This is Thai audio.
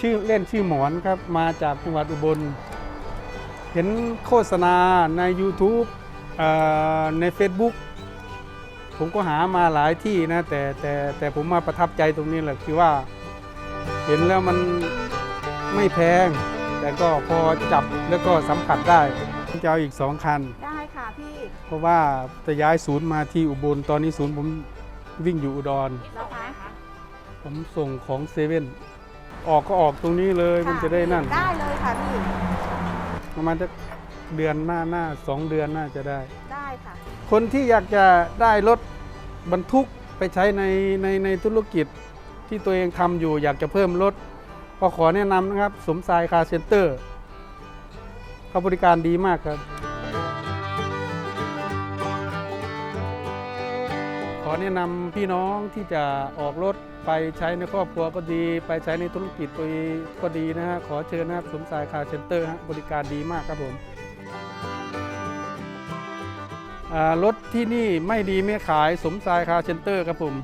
ชื่อเล่นชื่อหมอนครับมาจากจังหวัดอุบล เห็นโฆษณาใน YouTube เอ่อใน Facebook ผมก็หามาหลายที่นะแต่แต่แต่ผมมาประทับใจตรงนี้แหละคือว่า เห็นแล้วมันไม่แพง แต่ก็พอจับแล้วก็สัมผัสได้ผมจะเอาอีกสองคัน ได้ค่ะพี่ เพราะว่าจะย้ายศูนย์มาที่อุบลตอนนี้ศูนย์ผมวิ่งอยู่อุดร แล้วคะผมส่งของเซเว่น ออกก็ออกตรงนี้เลยมันจะได้นั่น ได้เลยค่ะพี่ ประมาณจะเดือนหน้าหน้าสองเดือนน่าจะได้ ได้ค่ะ คนที่อยากจะได้รถบรรทุกไปใช้ในในในธุรกิจที่ตัวเองทำอยู่อยากจะเพิ่มรถก็ขอแนะนำนะครับ สมสายคาร์เซ็นเตอร์เขาบริการดีมากครับ ขอแนะนำพี่น้องที่จะออกรถไปใช้ในครอบครัวก็ดี ไปใช้ในธุรกิจตัวเองก็ดีนะฮะขอเชิญนะครับสมสายคาร์เซ็นเตอร์ฮะบริการดีมากครับผมรถที่นี่ไม่ดีไม่ขายสมสายคาร์เซ็นเตอร์ครับผม